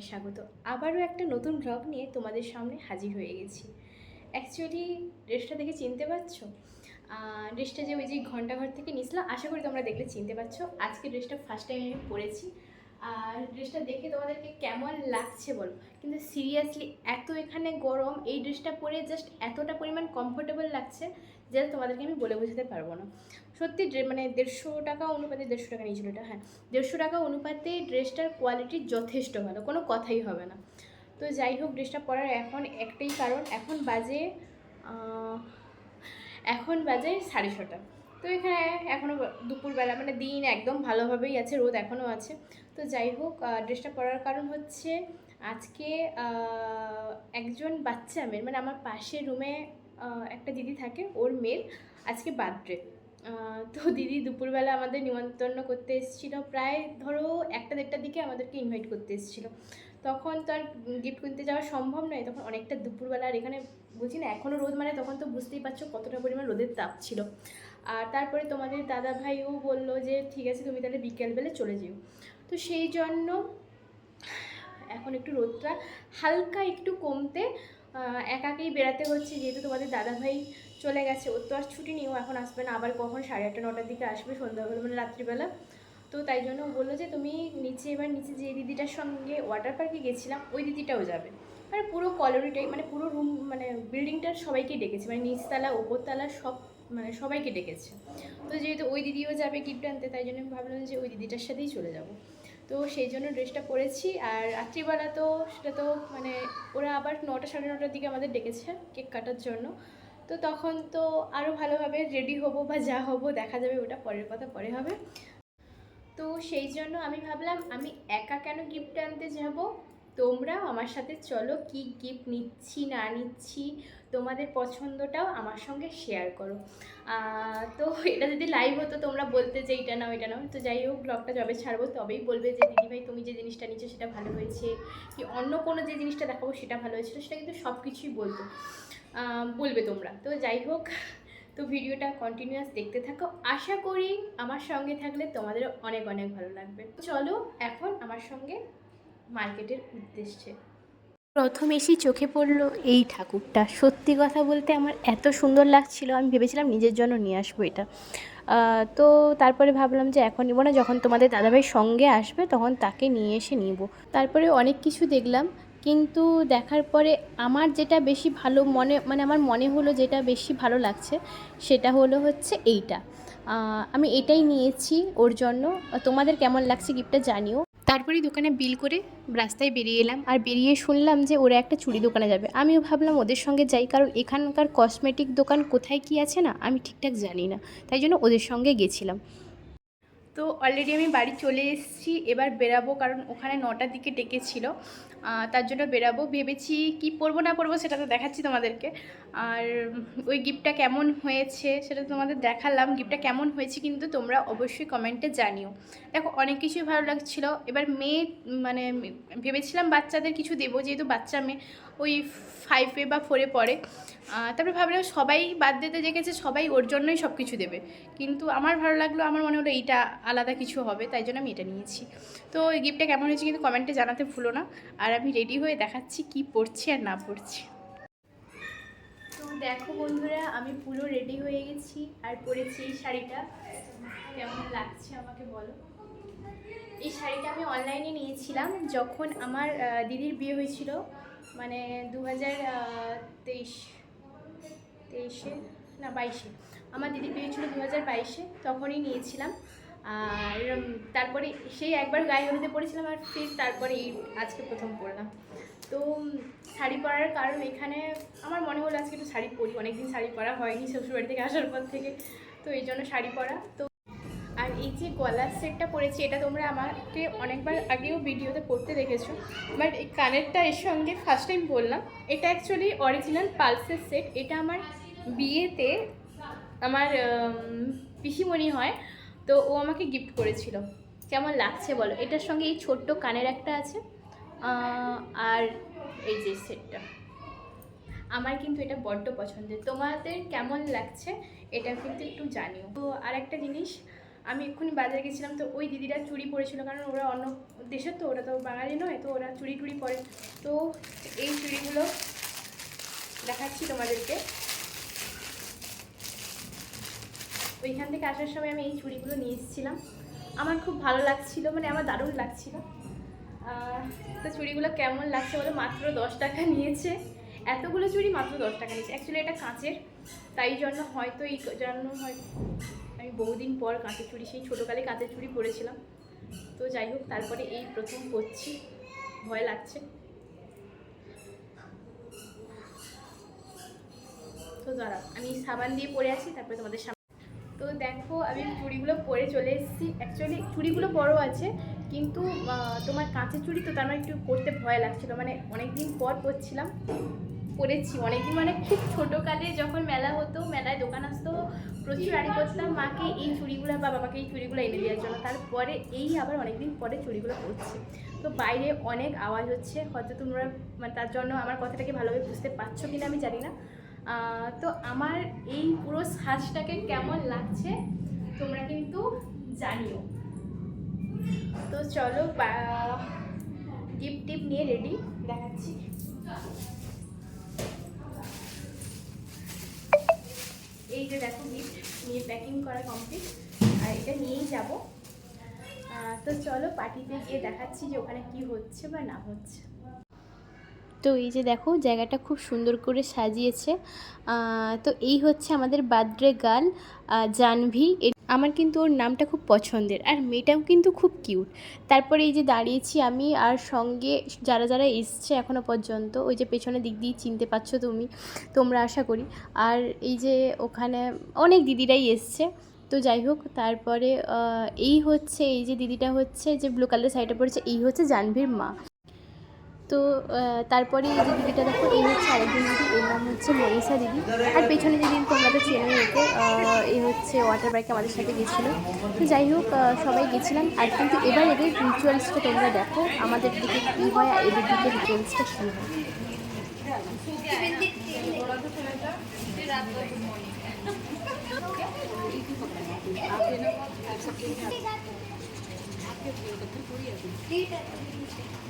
অনেক স্বাগত। আবারও একটা নতুন ব্লগ নিয়ে তোমাদের সামনে হাজির হয়ে গেছি। অ্যাকচুয়ালি ড্রেসটা দেখে চিনতে পারছ? ড্রেসটা যে ওই যে ঘন্টাঘর থেকে নিয়েছিলাম, আশা করি তোমরা দেখলে চিনতে পারছ। আজকে ড্রেসটা ফার্স্ট টাইম আমি পরেছি। আর ড্রেসটা দেখে তোমাদেরকে কেমন লাগছে বলো? কিন্তু সিরিয়াসলি এত এখানে গরম, এই ড্রেসটা পরে জাস্ট এতটা পরিমাণ কমফোর্টেবল লাগছে যেটা তোমাদেরকে আমি বলে বোঝাতে পারব না। সত্যি মানে দেড়শো টাকা অনুপাতে, দেড়শো টাকা নিয়েছিল এটা হ্যাঁ দেড়শো টাকা অনুপাতে ড্রেসটার কোয়ালিটি যথেষ্ট ভালো, কোনো কথাই হবে না। তো যাই হোক ড্রেসটা পরার এখন একটাই কারণ, এখন বাজে এখন বাজে সাড়ে ছটা। তো এখানে এখনও দুপুরবেলা মানে দিন একদম ভালোভাবেই আছে, রোদ এখনও আছে। তো যাই হোক ড্রেসটা পরার কারণ হচ্ছে আজকে একজন বাচ্চা মেয়ের মানে আমার পাশের রুমে একটা দিদি থাকে, ওর মেয়ের আজকে বার্থডে তো দিদি দুপুরবেলা আমাদের নিমন্ত্রণ করতে এসেছিল, প্রায় ধরো একটা দেড়টার দিকে আমাদেরকে ইনভাইট করতে এসেছিল। তখন তো আর গিফট কিনতে যাওয়া সম্ভব নয়, তখন অনেকটা দুপুরবেলা, আর এখানে বুঝি না এখনও রোদ মানে তখন তো বুঝতেই পারছ কতটা পরিমাণ রোদের তাপ ছিল। আর তারপরে তোমাদের দাদা ভাইও বলল যে, ঠিক আছে, তুমি তাহলে বিকেলবেলা চলে যেও। তো সেই জন্য এখন একটু রোদটা হালকা একটু কমতে একাকেই বেড়াতে হচ্ছে, যেহেতু তোমাদের দাদা ভাই চলে গেছে। ওর তো আর ছুটি নেই, ও এখন আসবে না। আবার কখন সাড়ে আটটা, নটার দিকে আসবে সন্ধ্যাবেলা মানে রাত্রিবেলা। তো তাই জন্য বলল যে, তুমি নিচে এবার নিচে যে দিদিটার সঙ্গে ওয়াটার পার্কে গেছিলাম, ওই দিদিটাও যাবে। মানে পুরো কলোনিটাই মানে পুরো রুম মানে বিল্ডিংটার সবাইকে ডেকেছে। মানে নিচতলা ওপরতলা সব মানে সবাইকে ডেকেছে। তো যেহেতু ওই দিদিও যাবে গিফট আনতে, তাই জন্য আমি ভাবলাম যে ওই দিদিটার সাথেই চলে যাব। তো সেই জন্য ড্রেসটা পরেছি আর রাত্রিবেলা তো সেটা তো মানে ওরা আবার নটা সাড়ে নটার দিকে আমাদের ডেকেছে কেক কাটার জন্য। তো তখন তো আরও ভালোভাবে রেডি হব বা যা হব দেখা যাবে ওটা পরের কথা পরে হবে। তো সেই জন্য আমি ভাবলাম আমি একা কেন গিফট আনতে যাব? তোমরাও আমার সাথে চলো, কি গিফট নিচ্ছি, না নিচ্ছি, তোমাদের পছন্দটাও আমার সঙ্গে শেয়ার করো। তো এটা যদি লাইভ হতো, তোমরা বলতে যে এইটা নাও, এটা নাও। তো যাই হোক ব্লগটা যবে ছাড়বো, তবেই বলবে যে দিদিভাই তুমি যে জিনিসটা নিচ্ছ, সেটা ভালো হয়েছে। কি অন্য কোনো যে জিনিসটা দেখাবো, সেটা ভালো হয়েছিল, সেটা কিন্তু সব কিছুই বলতো বলবে তোমরা। তো যাই হোক, তো ভিডিওটা কন্টিনিউয়াস দেখতে থাকো। আশা করি আমার সঙ্গে থাকলে তোমাদের অনেক অনেক ভালো লাগবে। চলো, এখন আমার সঙ্গে মার্কেটের উদ্দেশ্যে। প্রথম এসেই চোখে পড়ল এই ঠাকুরটা। সত্যি কথা বলতে আমার এত সুন্দর লাগছিল, আমি ভেবেছিলাম নিজের জন্য নিয়ে আসব এটা। তো তারপরে ভাবলাম যে এখন নিব না, যখন তোমাদের দাদাভাই সঙ্গে আসবে তখন তাকে নিয়ে এসে নিব। তারপরে অনেক কিছু দেখলাম, কিন্তু দেখার পরে আমার যেটা বেশি ভালো মনে মানে আমার মনে হলো যেটা বেশি ভালো লাগছে, সেটা হলো হচ্ছে এইটা। আমি এটাই নিয়েছি ওর জন্য। তোমাদের কেমন লাগছে গিফটটা জানিও। তারপরে দোকানে বিল করে রাস্তায় বেরিয়ে এলাম আর বেরিয়ে শুনলাম যে ওরা একটা চুড়ি দোকানে যাবে। আমিও ভাবলাম ওদের সঙ্গে যাই, কারণ এখানকার কসমেটিক দোকান কোথায় কি আছে না, আমি ঠিকঠাক জানি না। তাই জন্য ওদের সঙ্গে গেছিলাম। তো অলরেডি আমি বাড়ি চলে এসেছি, এবার বেরাবো, কারণ ওখানে নটার দিকে ডেকেছিল। তার জন্য বেরাবো। ভেবেছি কি পরবো না পরবো সেটা তো দেখাচ্ছি তোমাদেরকে। আর ওই গিফটটা কেমন হয়েছে সেটা তোমাদের দেখালাম। গিফটটা কেমন হয়েছে কিন্তু তোমরা অবশ্যই কমেন্টে জানিও। দেখো, অনেক কিছুই ভালো লাগছিল। এবার মেয়ে মানে ভেবেছিলাম বাচ্চাদের কিছু দেবো, যেহেতু বাচ্চা মেয়ে ওই ফাইভে বা ফোরে পড়ে। তারপরে ভাবলাম সবাই বাদ দিতে জেগেছে সবাই ওর জন্যই সব কিছু দেবে। কিন্তু আমার ভালো লাগল, আমার মনে হলো এইটা আলাদা কিছু হবে, তাই জন্য আমি এটা নিয়েছি। তো ওই গিফটটা কেমন হয়েছে কিন্তু কমেন্টে জানাতে ভুলো না। আর আমি রেডি হয়ে দেখাচ্ছি কি পড়ছি আর না পড়ছি। তো দেখো বন্ধুরা, আমি পুরো রেডি হয়ে গেছি আর পরেছি এই শাড়িটা। কেমন লাগছে আমাকে বলো? এই শাড়িটা আমি অনলাইনে নিয়েছিলাম যখন আমার দিদির বিয়ে হয়েছিল মানে দু হাজার তেইশ, তেইশে না বাইশে। আমার দিদির বিয়ে ছিল দু হাজার বাইশে, তখনই নিয়েছিলাম। আর তারপরে সেই একবার গায়ে হলুদে পরেছিলাম আর ফির তারপরে এই আজকে প্রথম পড়লাম। তো শাড়ি পরার কারণ এখানে আমার মনে হলো আজকে একটু শাড়ি পরি, অনেকদিন শাড়ি পরা হয়নি শ্বশুরবাড়ি থেকে আসার পর থেকে, তো এই জন্য শাড়ি পরা। তো, আর এই যে গলার সেটটা পরেছি, এটা তোমরা আমাকে অনেকবার আগেও ভিডিওতে পড়তে দেখেছ, বাট এই কানেরটা এর সঙ্গে ফার্স্ট টাইম বললাম এটা অ্যাকচুয়ালি অরিজিনাল পালসের সেট এটা আমার বিয়েতে আমার পিসিমণি হয় তো ও আমাকে গিফট করেছিল। কেমন লাগছে বলো? এটার সঙ্গে এই ছোট্ট কানের একটা আছে আর এই যে সেটটা। আমার কিন্তু এটা বড্ড পছন্দের। তোমাদের কেমন লাগছে এটা কিন্তু একটু জানিও। তো আর একটা জিনিস, আমি এক্ষুনি বাজারে গেছিলাম তো ওই দিদিরা চুরি পরেছিল কারণ ওরা অন্য দেশের তো, ওরা তো বাঙালি নয়, তো ওরা চুরি টুরি পরে তো এই চুড়িগুলো দেখাচ্ছি তোমাদেরকে। ওইখান থেকে আসার সময় আমি এই চুড়িগুলো নিয়ে এসেছিলাম। আমার খুব ভালো লাগছিল মানে আমার দারুণ লাগছিল। তো চুড়িগুলো কেমন লাগছে বলে? মাত্র দশ টাকা নিয়েছে। এতগুলো চুড়ি মাত্র দশ টাকা নিয়েছে। অ্যাকচুয়ালি এটা কাঁচের, তাই জন্য হয়তো এই জন্য হয়তো আমি বহুদিন পর কাঁচের চুড়ি, সেই ছোটোকালে কাঁচের চুড়ি পরেছিলাম। তো যাই হোক, তারপরে এই প্রথম করছি ভয় লাগছে। তো দাঁড়া আমি সাবান দিয়ে পরে আছি তারপরে তোমাদের তো দেখো, আমি চুড়িগুলো পরে চলে এসেছি। অ্যাকচুয়ালি চুড়িগুলো বড় আছে, কিন্তু তোমার কাঁচের চুড়ি তো তার মানে একটু পরতে ভয় লাগছিল। মানে অনেক দিন পর পরছিলাম, পরেছি। অনেকদিন মানে খুব ছোটোকালে যখন মেলা হতো, মেলায় দোকান আসতো, প্রচুর আড়ি করতাম মাকে এই চুড়িগুলো বা বাবাকে এই চুড়িগুলো এনে দেওয়ার জন্য। তারপরে এই আবার অনেকদিন পরে চুড়িগুলো পরছি। তো বাইরে অনেক আওয়াজ হচ্ছে, হয়তো তোমরা মানে তার জন্য আমার কথাটাকে ভালোভাবে বুঝতে পারছ কিনা আমি জানি না। তো আমার এই পুরো সাজটাকে কেমন লাগছে তোমরা কিন্তু জানিও। তো চলো টিপ টিপ নিয়ে রেডি, দেখাচ্ছি। এই যে দেখো গিফট নিয়ে প্যাকিং করা কমপ্লিট আর এটা নিয়েই যাব। তো চলো পার্টিতে গিয়ে দেখাচ্ছি যে ওখানে কি হচ্ছে বা না হচ্ছে। তো এই যে দেখো, জায়গাটা খুব সুন্দর করে সাজিয়েছে। তো এই হচ্ছে আমাদের বার্থডে গার্ল জানভি আমার কিন্তু ওর নামটা খুব পছন্দের। আর মেয়েটাও কিন্তু খুব কিউট। তারপরে এই যে দাঁড়িয়েছি আমি, আর সঙ্গে যারা যারা এসছে এখনও পর্যন্ত, ওই যে পেছনের দিক দিয়ে চিনতে পারছ তুমি, তোমরা আশা করি। আর এই যে ওখানে অনেক দিদিরাই এসছে। তো যাই হোক, তারপরে এই হচ্ছে, এই যে দিদিটা হচ্ছে, যে ব্লু কালার শাড়িটা পরেছে, এই হচ্ছে জাহ্নবীর মা। তো তারপরে এই যে দিদিটা দেখো এই হচ্ছে আরেকজন দিদি এর নাম হচ্ছে মনীষা দিদি। আর পেছনে যে দিদি তোমরা তো চেনে আহ, এই হচ্ছে ওয়াটার বাইকে আমাদের সাথে গেছিল। তো যাই হোক সবাই গেছিলাম। আর কিন্তু এবার এদের রিচুয়ালসটা তোমরা দেখো আমাদের দিকে কী হয় আর এদের দিকে রিচুয়ালসটা কী হয়।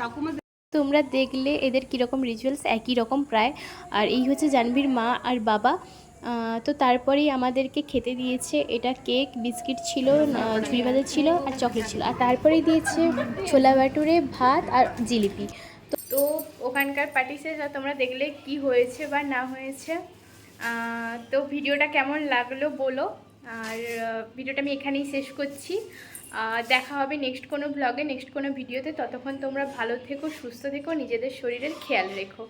you. তোমরা দেখলে এদের কীরকম রিচুয়ালস একই রকম প্রায়। আর এই হচ্ছে জাহ্নবীর মা আর বাবা। তো তারপরেই আমাদেরকে খেতে দিয়েছে এটা কেক বিস্কিট ছিল ঝুড়ি ভাজা ছিল আর চকলেট ছিল। আর তারপরেই দিয়েছে ছোলা বাটুরে ভাত আর জিলিপি। তো তো ওখানকার পার্টি শেষ আর তোমরা দেখলে কি হয়েছে বা না হয়েছে। তো ভিডিওটা কেমন লাগল বলো। আর ভিডিওটা আমি এখানেই শেষ করছি। দেখা হবে নেক্সট কোনো ব্লগে নেক্সট কোনো ভিডিওতে ততক্ষণ তোমরা ভালো থেকো, সুস্থ থেকো, নিজেদের শরীরের খেয়াল রেখো।